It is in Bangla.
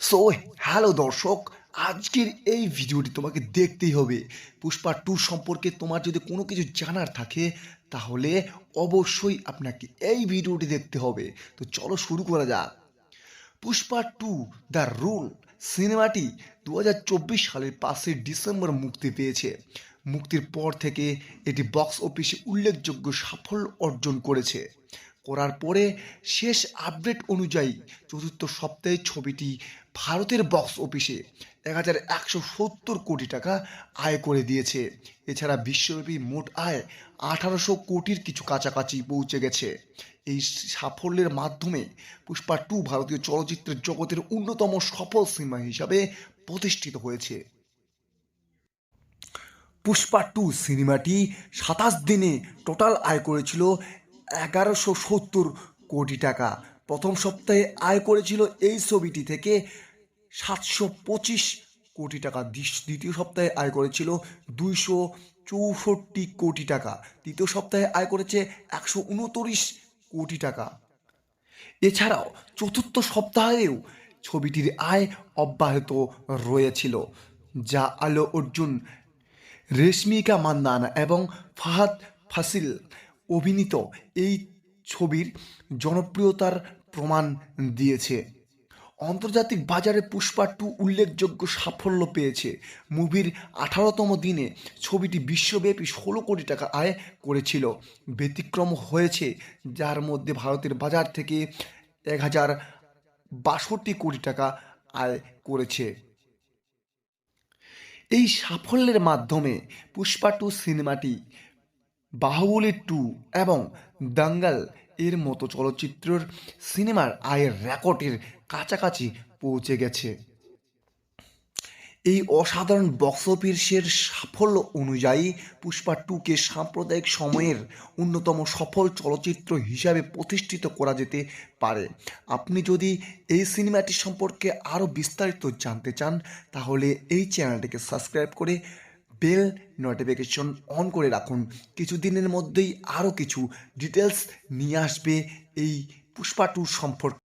সো হ্যালো দর্শক, আজকের এই ভিডিওটি তোমাকে দেখতেই হবে। পুষ্পা টু সম্পর্কে তোমার যদি কোনো কিছু জানার থাকে, তাহলে অবশ্যই আপনাকে এই ভিডিওটি দেখতে হবে। তো চলো শুরু করা যাক। পুষ্পা টু দ্য রুল সিনেমাটি দু হাজার চব্বিশ সালের পাঁচই ডিসেম্বর মুক্তি পেয়েছে। মুক্তির পর থেকে এটি বক্স অফিসে উল্লেখযোগ্য সাফল্য অর্জন করেছে। করার পরে শেষ আপডেট অনুযায়ী চতুর্থ সপ্তাহে ছবিটি ভারতের বক্স অফিসে এক হাজার একশো সত্তর কোটি টাকা আয় করে দিয়েছে। এছাড়া বিশ্বব্যাপী মোট আয় আঠারোশো কোটির কিছু কাছাকাছি পৌঁছে গেছে। এই সাফল্যের মাধ্যমে পুষ্পা টু ভারতীয় চলচ্চিত্রের জগতের অন্যতম সফল সিনেমা হিসাবে প্রতিষ্ঠিত হয়েছে। পুষ্পা টু সিনেমাটি সাতাশ দিনে টোটাল আয় করেছিল এগারোশো সত্তর কোটি টাকা। প্রথম সপ্তাহে আয় করেছিল এই ছবিটি থেকে সাতশো পঁচিশ কোটি টাকা। দ্বিতীয় সপ্তাহে আয় করেছিল দুইশো চৌষট্টি কোটি টাকা। তৃতীয় সপ্তাহে আয় করেছে একশো উনত্রিশ কোটি টাকা। এছাড়াও চতুর্থ সপ্তাহেও ছবিটির আয় অব্যাহত রয়েছিল, যা আলো অর্জুন, রেশমিকা মান্দানা এবং ফাহাদ ফাসিল অভিনীত এই ছবির জনপ্রিয়তার প্রমাণ দিয়েছে। আন্তর্জাতিক বাজারে পুষ্পা টু উল্লেখযোগ্য সাফল্য পেয়েছে। মুভির আঠারোতম দিনে ছবিটি বিশ্বব্যাপী ষোলো কোটি টাকা আয় করেছিল। ব্যতিক্রম হয়েছে, যার মধ্যে ভারতের বাজার থেকে এক হাজার বাষট্টি কোটি টাকা আয় করেছে। এই সাফল্যের মাধ্যমে পুষ্পা টু সিনেমাটি বাহুবলী টু এবং দাঙ্গাল এর মতো চলচ্চিত্রের সিনেমার আয়ের রেকর্ডের কাছাকাছি পৌঁছে গেছে। এই অসাধারণ বক্স অফিসের সাফল্য অনুযায়ী পুষ্পা টুকে সাম্প্রদায়িক সময়ের অন্যতম সফল চলচ্চিত্র হিসাবে প্রতিষ্ঠিত করা যেতে পারে। আপনি যদি এই সিনেমাটি সম্পর্কে আরও বিস্তারিত জানতে চান, তাহলে এই চ্যানেলটিকে সাবস্ক্রাইব করে বেল নোটিফিকেশন অন করে রাখুন। কিছুদিনের মধ্যেই আরও কিছু ডিটেলস নিয়ে আসবে এই পুষ্পা টু সম্পর্কে।